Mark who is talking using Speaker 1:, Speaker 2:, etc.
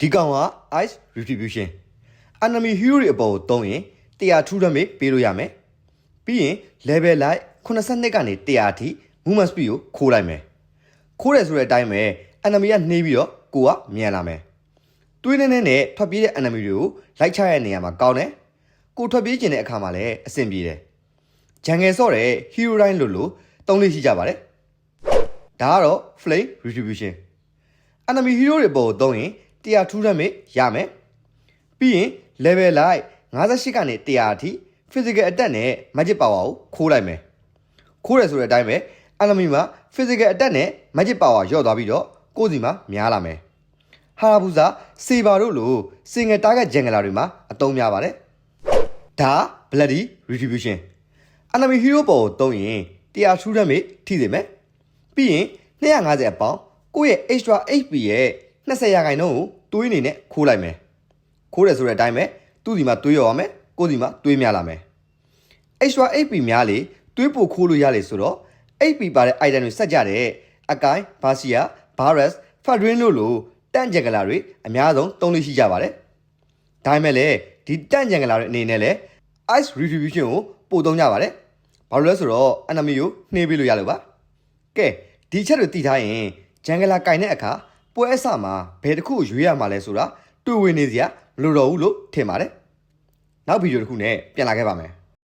Speaker 1: ဒီကောင်က ice retribution enemy hero တွေအပေါ်ကိုသုံးရင်100ထူးရမေးပေးလို့ရမယ်ပြီးရင် level လိုက်82ကနေ100အထိ movement speed ကိုခိုးလိုက်မယ်ခိုးတယ်ဆိုတဲ့အတိုင်းပဲ enemy ကနှေးပြီးတော့ကိုကမြန်လာမယ်တွေးနေနေနဲ့ထွက်ပြေးတဲ့ enemy တွေကိုလိုက်ချရတဲ့နေရာမှာကောင်းတယ်ကိုထွက်ပြေးကျင်တဲ့အခါမှာလည်းအဆင်ပြေတယ်ဂျန်ငယ်ဆော့တဲ့ hero တိုင်းလို့လို့သုံးလေးရှိကြပါတယ်ဒါကတော့ flame retribution enemy hero တွေပေါ်ကိုသုံးရင် 100ထူးရမေးရမယ်ပြီးရင် level လိုက်58ကနေ100အထိ physical attack နဲ့ magic power ကိုခိုးလိုက်မယ်ခိုးတယ်ဆိုတဲ့အတိုင်းပဲ enemy မှာ physical attack နဲ့ magic power လျော့သွားပြီးတော့ကိုယ့်စီမှာများလာမယ်ဟာရာဘူဇာစေဘာတို့လို single target jungler တွေမှာအသုံးများပါတယ်ဒါ bloody retribution enemy hero ပေါ်ကိုသုံးရင်100ထူးရမေးထိစေမယ်ပြီးရင်250အပေါင်းကိုယ့်ရဲ့ extra HP ရဲ့20ရာခိုင်နှုန်းကို တွေးအနေနဲ့ခိုးလိုက်မယ်ခိုးတယ်ဆိုတဲ့အတိုင်းပဲသူ့စီမှာတွေးရောရမယ်ကိုယ့်စီမှာတွေးများလာမယ် extra HP များလေတွေးပိုခိုးလို့ရလေဆိုတော့ HP ပါတဲ့ item တွေဆက်ကြတဲ့အကိုင်းဘာစီယာဘာရက်စ်ဖတ်ဒရင်းတို့လိုတန့်ကြံကလာတွေအများဆုံးသုံးလို့ရှိကြပါတယ်ဒါပေမဲ့လည်းဒီတန့်ကြံကလာတွေအနေနဲ့လည်း ice retribution ကိုပို့သုံးကြပါတယ်ဘာလို့လဲဆိုတော့ enemy ကိုနှေးပေးလို့ရလို့ပါကဲဒီချက်တွေတည်ထားရင်ဂျန်ဂလာကင်တဲ့အခါ ပွဲအစမှာဘယ်တစ်ခုကိုရွေးရမှာလဲဆိုတာတွေ့ဝင်နေစရာမလိုတော့ဘူးလို့ထင်ပါတယ်နောက်ဗီဒီယိုတစ်ခုနဲ့ပြန်လာခဲ့ပါမယ်